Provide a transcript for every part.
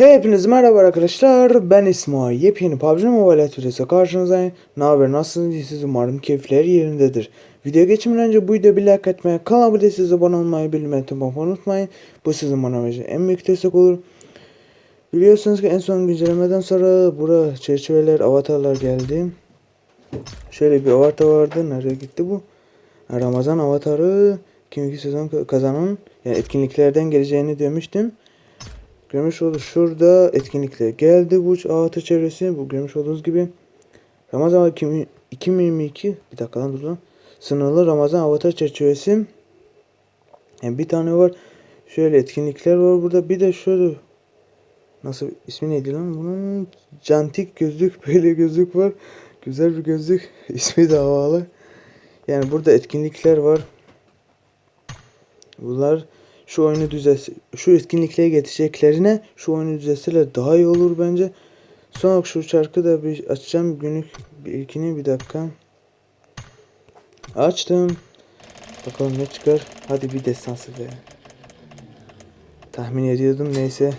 Hepiniz merhaba arkadaşlar. Ben İsmail. Yepyeni PUBG Mobile videosu karşınızdayım. Ne haber? Nasılsınız? İyisiniz? Umarım keyifler yerindedir. Video geçmeden önce bu videoyu bir like atmayı, kanala abone değilseniz abone olmayı, tüm unutmayın. Bu sizin bana vereceği en büyük destek olur. Biliyorsunuz ki en son güncellemeden sonra bura çerçeveler, avatarlar geldi. Şöyle bir avatar vardı. Nereye gitti bu? Ramazan avatarı kim iki sezon ka- kazanan yani etkinliklerden geleceğini demiştim. Görmüş olduğunuz şurada etkinlikler geldi bu avatar çevresi. Bu görmüş olduğunuz gibi Ramazan 2000 2022 bir dakika lan dur lan. Sınırlı Ramazan avatar çerçevesi. Yani bir tane var. Şöyle etkinlikler var burada. Bir de şöyle nasıl ismi neydi lan bunun? Cantik gözlük böyle gözlük var. Güzel bir gözlük. İsmi de havalı. Yani burada etkinlikler var. Bunlar şu oyunu düzelse, şu etkinliklere getireceklerine şu oyunu düzelseler daha iyi olur bence. Sonra şu şarkı da bir açacağım günlük bir ilkini bir dakika. Açtım. Bakalım ne çıkar. Hadi bir destansı be. Tahmin ediyordum neyse.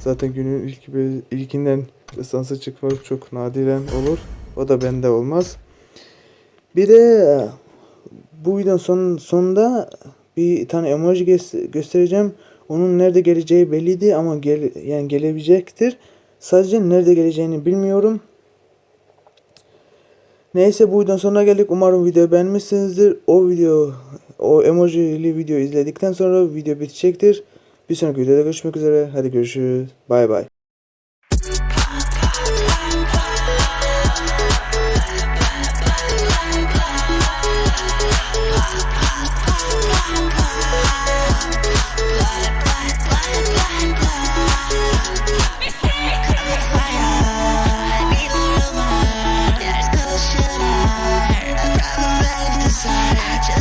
Zaten günün ilk ilkinden destansı çıkmak çok nadiren olur. O da bende olmaz. Bir de bu videonun son, sonunda bir tane emoji gös- göstereceğim. Onun nerede geleceği belliydi ama gel yani gelebilecektir. Sadece nerede geleceğini bilmiyorum. Neyse bu videonun sonuna geldik. Umarım videoyu beğenmişsinizdir. O video o emojili video izledikten sonra video bitecektir. Bir sonraki videoda görüşmek üzere. Hadi görüşürüz. Bay bay.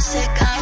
sick.